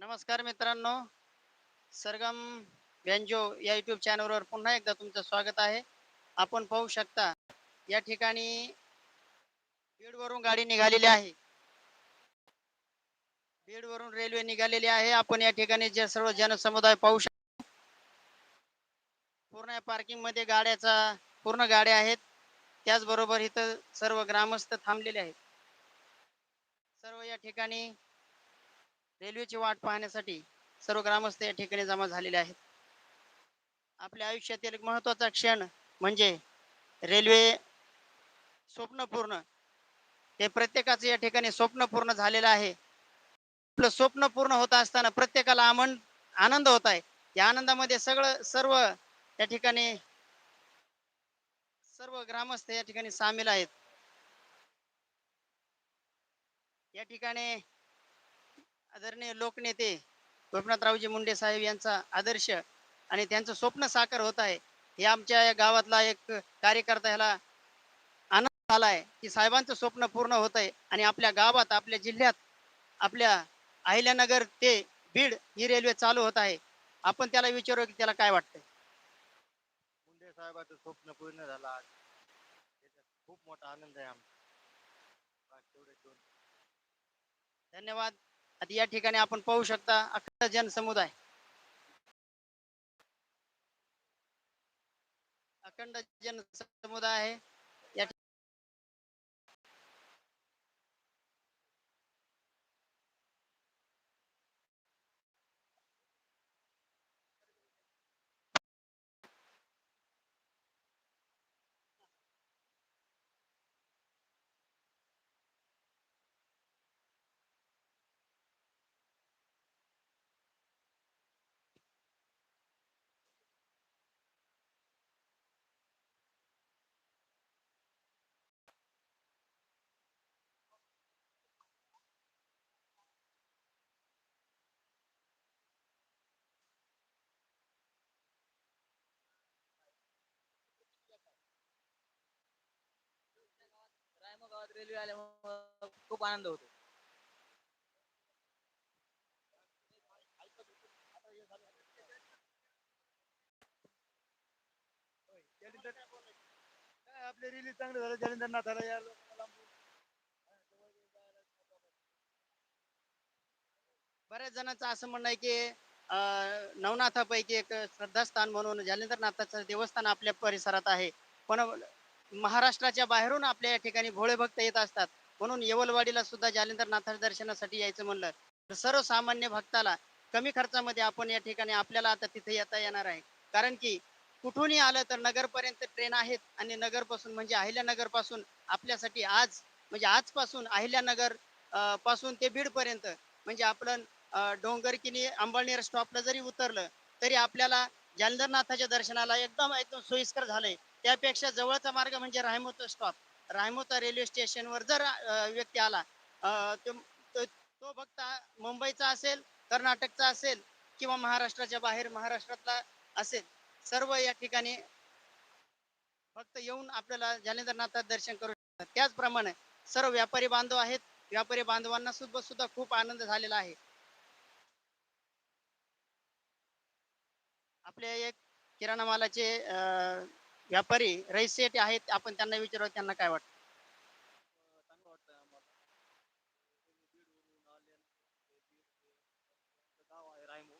नमस्कार मित्रांनो. सरगम व्यंजो या युट्यूब चॅनलवर पुन्हा एकदा तुमचं स्वागत आहे. आपण पाहू शकता या ठिकाणी बीडवरून गाडी निघालेली आहे. बीडवरून रेल्वे निघालेली आहे. आपण या ठिकाणी जे सर्व जनसमुदाय पाहू शकतो. पूर्ण पार्किंगमध्ये गाड्याचा पूर्ण गाड्या आहेत. त्याचबरोबर इथं सर्व ग्रामस्थ थांबलेले आहेत. सर्व या ठिकाणी रेल्वेची वाट पाहण्यासाठी सर्व ग्रामस्थ या ठिकाणी जमा झालेले आहेत. आपल्या आयुष्यातील एक महत्त्वाचा क्षण म्हणजे रेल्वे स्वप्न पूर्ण. हे प्रत्येकाचं या ठिकाणी स्वप्न पूर्ण झालेलं आहे. आपलं स्वप्न पूर्ण होत असताना प्रत्येकाला आमन आनंद होत आहे. या आनंदामध्ये सगळं सर्व या ठिकाणी सर्व ग्रामस्थ या ठिकाणी सामील आहेत. या ठिकाणी आदरणीय लोकनेते गोपीनाथरावजी मुंडे साहेब यांचा आदर्श आणि त्यांचं स्वप्न साकार होत आहे. हे आमच्या या गावातला एक कार्यकर्ता ह्याला आनंद झाला आहे की साहेबांचं स्वप्न पूर्ण होत आहे आणि आपल्या गावात आपल्या जिल्ह्यात आपल्या अहिल्यानगर ते बीड ही रेल्वे चालू होत आहे. आपण त्याला विचारू की त्याला काय वाटतंय? मुंडे साहेबाचं स्वप्न पूर्ण झालं आज. खूप मोठा आनंद आहे आमचा. धन्यवाद. आता या ठिकाणी आपण पाहू शकता अखंड जनसमुदाय अखंड जनसमुदाय आहे. रेल्वे आल्यामुळे खूप आनंद होतो. काय आपले रिलीज चांगले झाले. जालिंदर नाथाला या लोकांना बऱ्याच जणांचं असं म्हणणं आहे की अं, नवनाथापैकी एक श्रद्धास्थान म्हणून जालिंदरनाथाचं देवस्थान आपल्या परिसरात आहे. पण महाराष्ट्राच्या बाहेरून आपल्या या ठिकाणी भोळे भक्त येत असतात. म्हणून येवलवाडीला सुद्धा जालिंदरनाथाच्या दर्शनासाठी यायचं म्हणलं. तर सर्वसामान्य भक्ताला कमी खर्चामध्ये आपण या ठिकाणी आपल्याला आता तिथे येता येणार आहे. कारण की कुठूनही आलं तर नगरपर्यंत ट्रेन आहेत आणि नगरपासून म्हणजे अहिल्यानगरपासून आपल्यासाठी आज म्हणजे आजपासून अहिल्यानगरपासून ते बीडपर्यंत म्हणजे आपलं डोंगरकिनी अंबळनेर स्टॉपला जरी उतरलं तरी आपल्याला जालंधरनाथाच्या दर्शनाला एकदम एकदम सोयीस्कर झालंय. त्यापेक्षा जवळचा मार्ग म्हणजे रायमोता स्टॉप रायमोता रेल्वे स्टेशनवर जर व्यक्ती आला तो- बघता फक्त मुंबईचा असेल कर्नाटकचा असेल किंवा महाराष्ट्राच्या बाहेर महाराष्ट्रातला असेल सर्व या ठिकाणी फक्त येऊन आपल्याला जालेंद्रनाथात दर्शन करू शकतात. त्याचप्रमाणे सर्व व्यापारी बांधव आहेत व्यापारी बांधवांना सुद्धा सुद्धा खूप आनंद झालेला आहे. आपले एक किराणा मालाचे अं, व्यापारी रईस सेठ आहेत आपण त्यांना विचारू त्यांना काय वाटतं? चांगलं वाटतं आम्हाला गाव आहे रायमो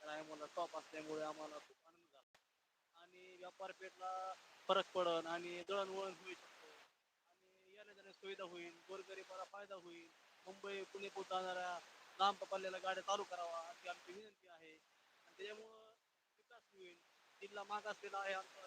रायमोला टॉप असल्यामुळे आम्हाला खूप आनंद झाला आणि व्यापार पेठला फरक पडन आणि दळणवळण होऊ शकतो आणि येण्या जाण्या सुविधा होईल गोरगरीबाला फायदा होईल मुंबई पुणे पोट जाणाऱ्या लांब पल्ल्याला गाड्या चालू करावा अशी आमची विनंती आहे आणि त्याच्यामुळं विकास होईल जिल्हा मागासलेला आहे आमचा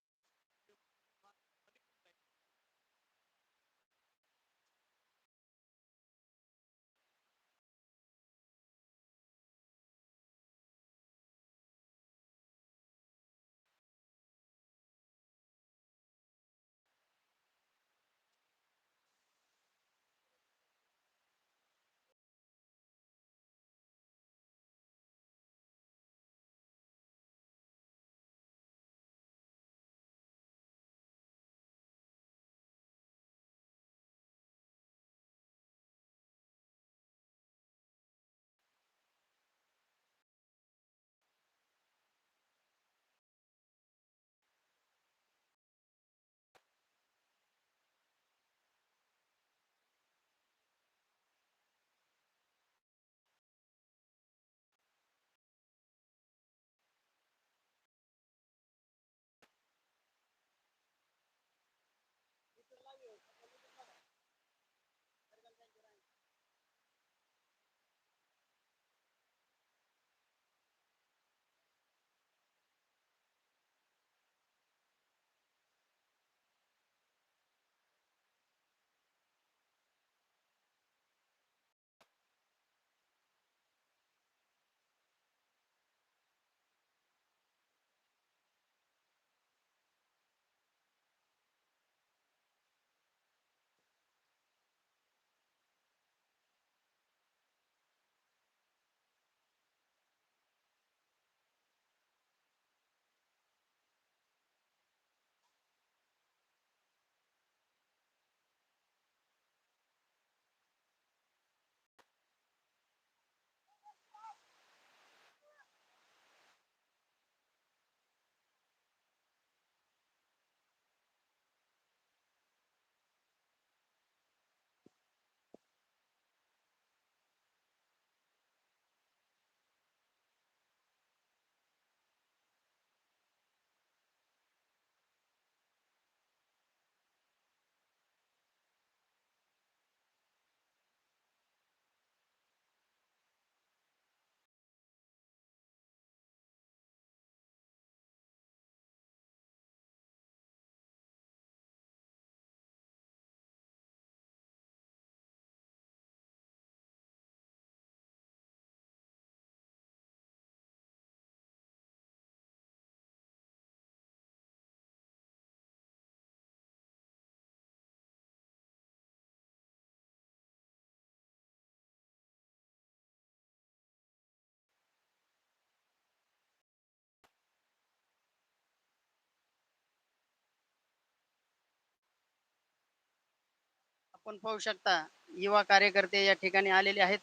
आपण पाहू शकता युवा कार्यकर्ते या ठिकाणी आलेले आहेत.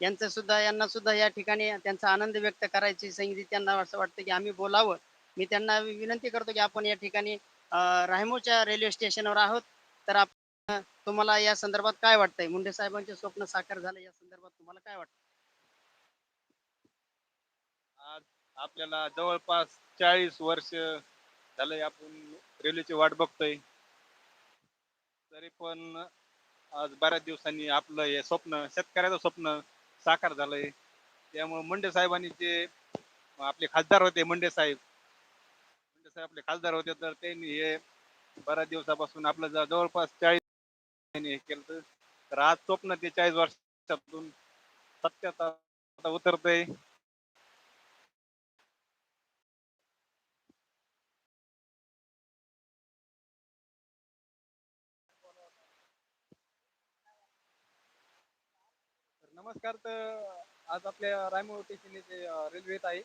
यांचं सुद्धा यांना सुद्धा या ठिकाणी त्यांचा आनंद व्यक्त करायची संधी त्यांना असं वाटतं की आम्ही बोलावं. मी त्यांना विनंती करतो की आपण या ठिकाणी अं, रायमोच्या रेल्वे स्टेशनवर आहोत. तर आपण तुम्हाला या संदर्भात काय वाटतंय? मुंडे साहेबांचे स्वप्न साकार झालं या संदर्भात तुम्हाला काय वाटतं आज आपल्याला जवळपास चाळीस वर्ष झालंय आपण रेल्वेची वाट बघतोय. तरी पण आज बऱ्याच दिवसांनी आपलं हे स्वप्न शेतकऱ्याचं स्वप्न साकार झालंय. त्यामुळे मुंडे साहेबांनी जे आपले खासदार होते मुंडे साहेब मुंडे साहेब आपले खासदार होते तर त्यांनी हे बऱ्याच दिवसापासून आपलं ज- जवळपास चाळीस हे केलं तर आज स्वप्न ते चाळीस वर्षातून सत्यात आता उतरतंय. नमस्कार तर आज आपल्या रायमोड स्टेशन येथे रेल्वेत रेल्वे येत आहे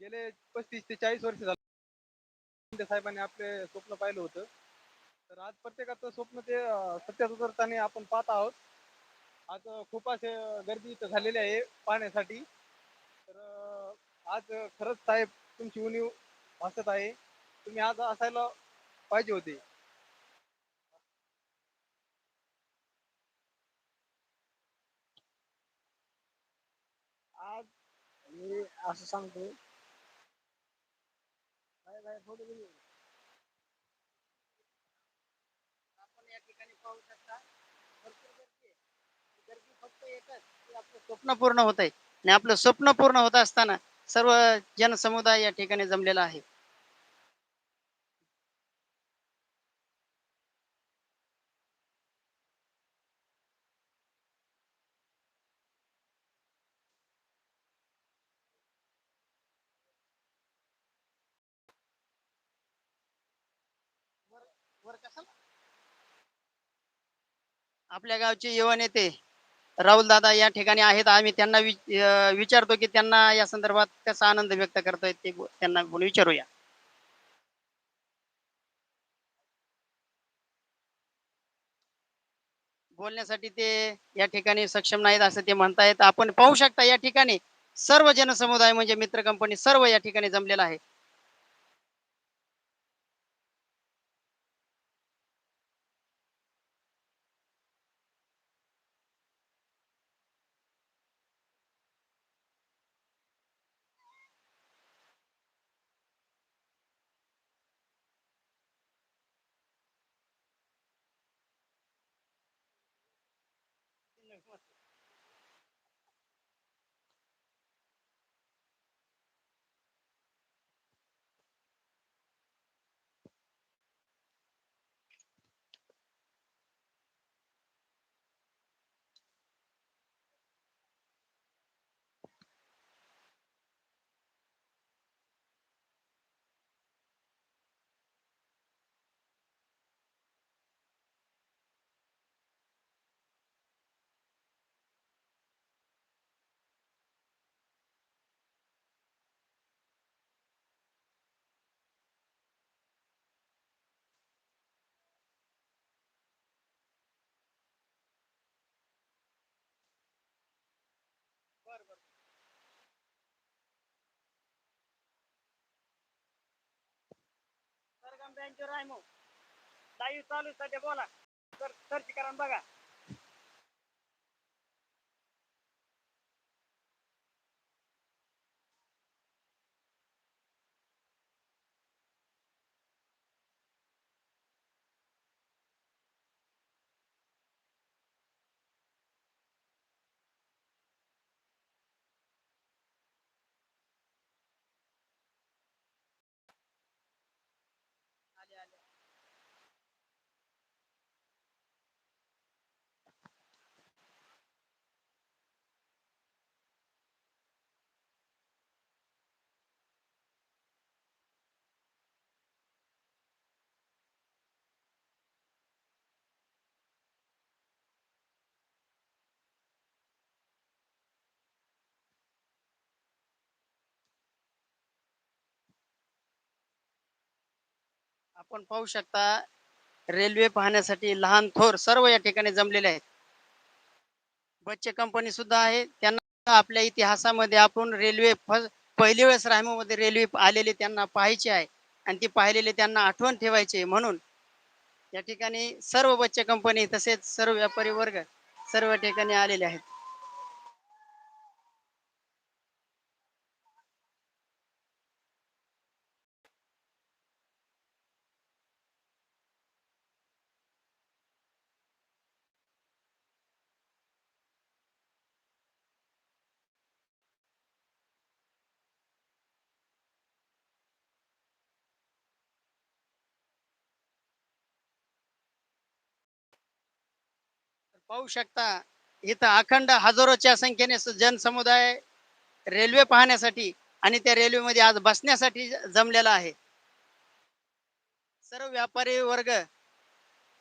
गेले पस्तीस ते चाळीस वर्ष झाले. साहेबांनी आपले स्वप्न पाहिलं होतं. तर आज प्रत्येकाचं स्वप्न ते सत्यात उतरताना आपण पाहत आहोत. आज खूप असे गर्दी इथं झालेली आहे पाहण्यासाठी. तर आज खरंच साहेब तुमची उणीव भासत आहे. तुम्ही आज असायला पाहिजे होते आज मी असं सांगतो. आपण या ठिकाणी पाहू शकता भरपूर गर्दी आहे. गर्दी फक्त एकच की आपलं स्वप्न पूर्ण होत आहे आणि आपलं स्वप्न पूर्ण होत असताना सर्व जनसमुदाय या ठिकाणी जमलेला आहे. आपल्या गावचे युवा नेते राहुल दादा या ठिकाणी आहेत. आम्ही त्यांना विचारतो की त्यांना या संदर्भात कसा आनंद व्यक्त करतोय ते त्यांना विचारूया. बोलण्यासाठी ते या ठिकाणी सक्षम नाहीत असं ते म्हणतायत. आपण पाहू शकता या ठिकाणी सर्व जनसमुदाय म्हणजे मित्र कंपनी सर्व या ठिकाणी जमलेला आहे. Listen. सरगम बँकेवर आहे मग लाईव्ह चालू सध्या बोला. सर सर्च करा बघा. आपण पाहू शकता रेल्वे पाहण्यासाठी लहान थोर सर्व या ठिकाणी जमलेले आहेत. बच्चे कंपनी सुद्धा आहे. त्यांना आपल्या इतिहासामध्ये आपण रेल्वे पहिली वेळेस रायमोमध्ये रेल्वे आलेली त्यांना पाहायची आहे. आणि ती पाहिलेली त्यांना आठवण ठेवायची म्हणून या ठिकाणी सर्व बच्चे कंपनी तसेच सर्व व्यापारी वर्ग सर्व ठिकाणी आलेले आहेत. पाहू शकता इथं अखंड हजारोच्या संख्येने जनसमुदाय रेल्वे पाहण्यासाठी आणि त्या रेल्वेमध्ये आज बसण्यासाठी जमलेला आहे. सर्व व्यापारी वर्ग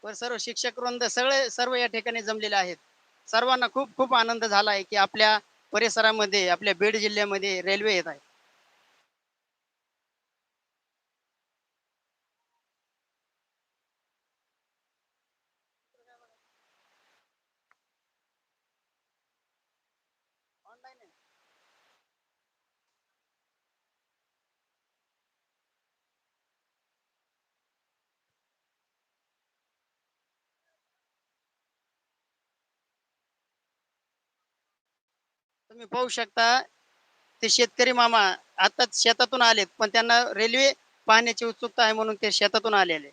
व सर्व शिक्षक वृंद सगळे सर्व या ठिकाणी जमलेले आहेत. सर्वांना खूप खूप आनंद झाला आहे की आपल्या परिसरामध्ये आपल्या बीड जिल्ह्यामध्ये रेल्वे येत आहे. तुम्ही पाहू शकता ते शेतकरी मामा आताच शेतातून आलेत पण त्यांना रेल्वे पाहण्याची उत्सुकता आहे म्हणून ते शेतातून आलेले.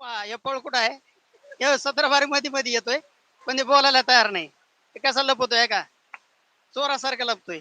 हे हे पळ कुठं आहे? हे सतरा बारी मध्ये मध्ये येतोय पण ते बोलायला तयार नाही. ते कसा लपवतोय का? चोरासारखा लपतोय.